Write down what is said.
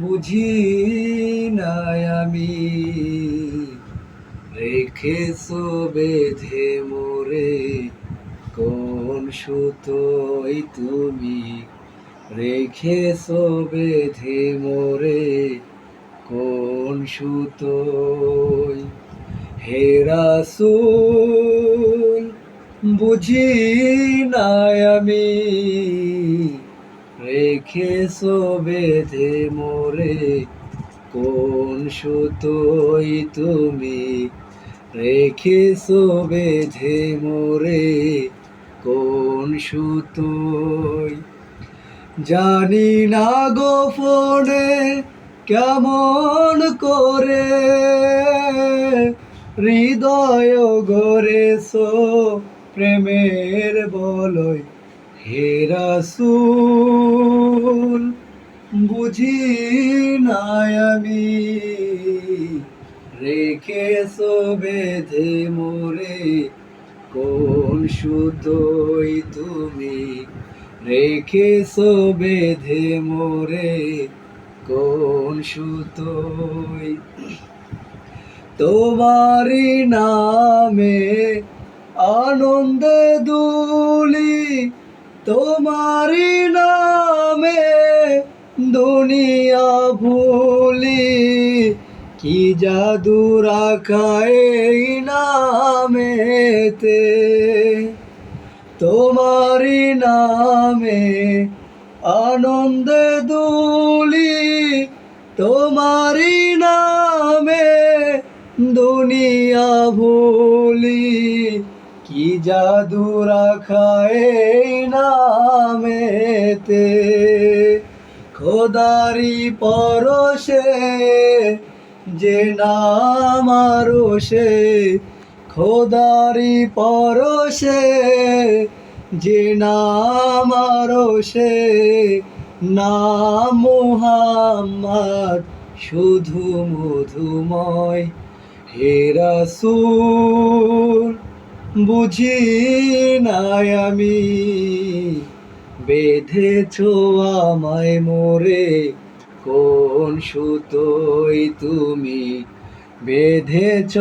বুঝি নাই আমি। রেখেছো বেঁধে মোরে, কোন সুতোই তুমি? রেখেছো বেঁধে মোরে, কোন সুতোই? হেরাসুল বুঝি নাই আমি। রেখেছো বেঁধে মোরে? কোন সুতোই তুমি রেখেছো বেঁধে মোরে? কোন সুতোই? জানি না গোপনে কেমন করে হৃদয় গড়েছো প্রেমের বলয় হেরাসুল বুঝি নাই আমি। রেখেছো বেঁধে মোরে, কোন সুতোই তুমি? রেখেছো বেঁধে মোরে, কোন সুতোই? তোমারি নামে আনন্দ দুলি তোমারি নামে দুনিয়া ভুলি, কি জাদু রাখায় এই নামেতে? তোমারি নামে আনন্দে দুলি তোমারি নামে দুনিয়া ভুলি, কি জাদু রাখায় এই নামেতে? খোদারি পরশে, যে নাম সে খোদারি পরশে, যে নাম সে, নাম মুহাম্মদ শুধু মধুময়। হেরাসুল বুঝি নাই আমি বেঁধেছ আমায় মোরে কোন সুতোই তুমি বেঁধেছ?